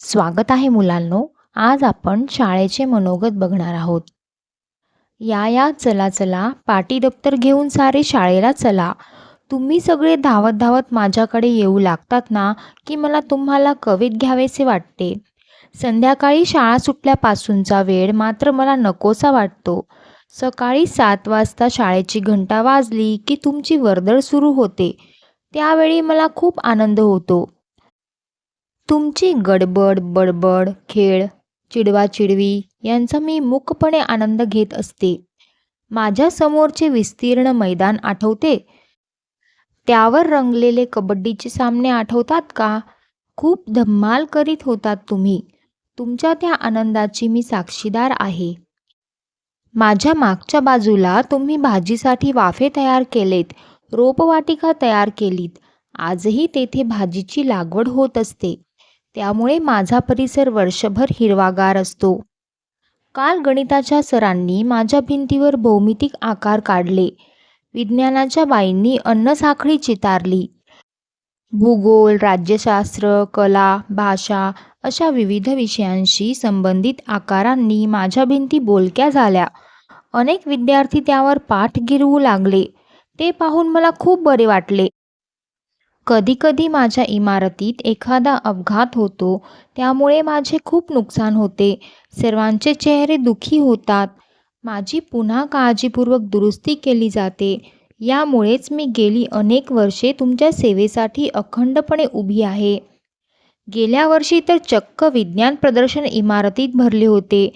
स्वागत आहे मुलांनो आज आपण शाळेचे मनोगत बघणार आहोत. या या चला चला पाटी दप्तर घेऊन सारे शाळेला चला. तुम्ही सगळे धावत धावत माझ्याकडे येऊ लागतात ना की मला तुम्हाला कवित घ्यावेसे वाटते? संध्याकाळी शाळा सुटल्यापासूनचा वेळ मात्र मला नकोसा वाटतो. सकाळी सात वाजता शाळेची घंटा वाजली की तुमची वर्दळ सुरू होते. त्यावेळी मला खूप आनंद होतो. तुमची गडबड बडबड खेळ चिडवाचिडवी यांचा मी मूकपणे आनंद घेत असते. माझ्या समोरचे विस्तीर्ण मैदान आठवते. त्यावर रंगलेले कबड्डीचे सामने आठवतात का? खूप धम्माल करीत होतात तुम्ही. तुमच्या त्या आनंदाची मी साक्षीदार आहे. माझ्या मागच्या बाजूला तुम्ही भाजीसाठी वाफे तयार केलेत रोपवाटिका तयार केलीत. आजही तेथे भाजीची लागवड होत असते. त्यामुळे माझा परिसर वर्षभर हिरवागार असतो. काल गणिताच्या सरांनी माझ्या भिंतीवर भौमितिक आकार काढले. विज्ञानाच्या बाईंनी अन्नसाखळी चितारली. भूगोल राज्यशास्त्र कला भाषा अशा विविध विषयांशी संबंधित आकारांनी माझ्या भिंती बोलक्या झाल्या. अनेक विद्यार्थी त्यावर पाठ गिरवू लागले. ते पाहून मला खूप बरे वाटले. कधीकधी माझ्या इमारतीत एखादा अपघात होतो त्यामुळे माझे खूप नुकसान होते. सर्वांचे चेहरे दुखी होतात. माझी पुन्हा काळजीपूर्वक दुरुस्ती केली जाते. यामुळेच मी गेली अनेक वर्षे तुमच्या सेवेसाठी अखंडपणे उभी आहे. गेल्या वर्षी तर चक्क विज्ञान प्रदर्शन इमारतीत भरले होते.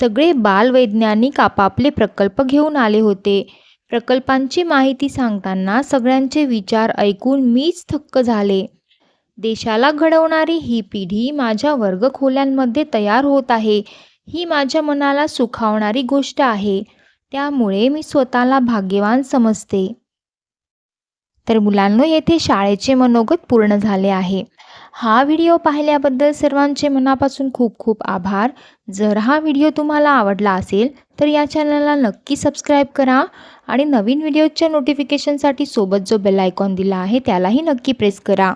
सगळे बालवैज्ञानिक आपापले प्रकल्प घेऊन आले होते. प्रकल्पांची माहिती सांगताना सगळ्यांचे विचार ऐकून मीच थक्क झाले. देशाला घडवणारी ही पिढी माझ्या वर्गखोल्यांमध्ये तयार होत आहे. ही माझ्या मनाला सुखावणारी गोष्ट आहे. त्यामुळे मी स्वतःला भाग्यवान समजते. तर मुलांनो येथे शाळेचे मनोगत पूर्ण झाले आहे. हा व्हिडिओ पाहिल्याबद्दल सर्वांचे मनापासून खूप खूप आभार. जर हा व्हिडिओ तुम्हाला आवडला असेल तर या चॅनलला नक्की सबस्क्राईब करा आणि नवीन व्हिडिओच्या नोटिफिकेशनसाठी सोबत जो बेल आयकॉन दिला आहे त्यालाही नक्की प्रेस करा.